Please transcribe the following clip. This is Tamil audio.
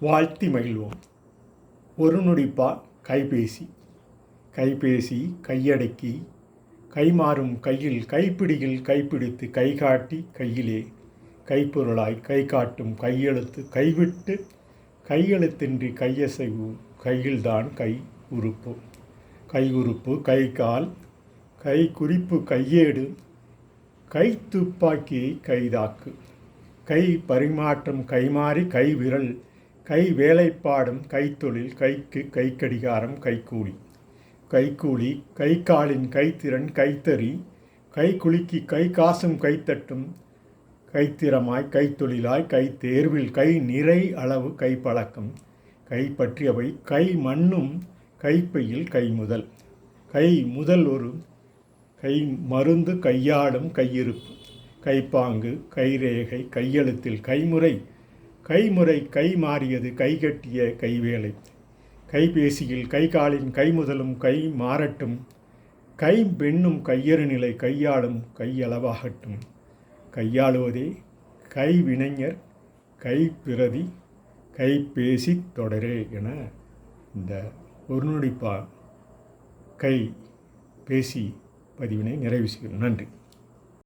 வாழ்த்தி மகிழ்வோம். ஒரு நொடிப்பா கைபேசி. கைபேசி கையடக்கி கைமாறும் கையில் கைப்பிடியில் கைப்பிடித்து கை காட்டி கையிலே. கைப்பொருளாய் கை காட்டும் கையெழுத்து கைவிட்டு கையெழுத்தின்றி கையசைவும். கையில்தான் கை உறுப்பு. கை உறுப்பு கை கால் கை குறிப்பு கையேடு கை துப்பாக்கியை கைதாக்கு. கை பரிமாற்றம் கைமாறி கை விரல் கை வேலைப்பாடும் கைத்தொழில் கைக்கு கைக்கடிகாரம் கைக்கூலி கைக்கூலி கை காலின் கைத்திறன் கைத்தறி கை குலுக்கி கை காசும் கைத்தட்டும் கைத்திறமாய் கைத்தொழிலாய் கை தேர்வில் கை நிறை அளவு கைப்பழக்கம் கை பற்றியவை கை மண்ணும் கைப்பையில் கை முதல். கை முதல் ஒரு கை மருந்து கையாடும் கையிருப்பு கைப்பாங்கு கைரேகை கையெழுத்தில் கைமுறை கைமுறை கை மாறியது கைகட்டிய கைவேலை கைபேசியில் கை காலின் கை முதலும் கை மாறட்டும் கை பெண்ணும் கையறு நிலை கையாளும் கையளவாகட்டும். கையாளுவதே கைவினைஞர் கைப்பிரதி கைபேசி தொடரே என இந்த ஒருநொடிப்பா கை பேசி பதிவினை நிறைவு செய்கிறோம். நன்றி.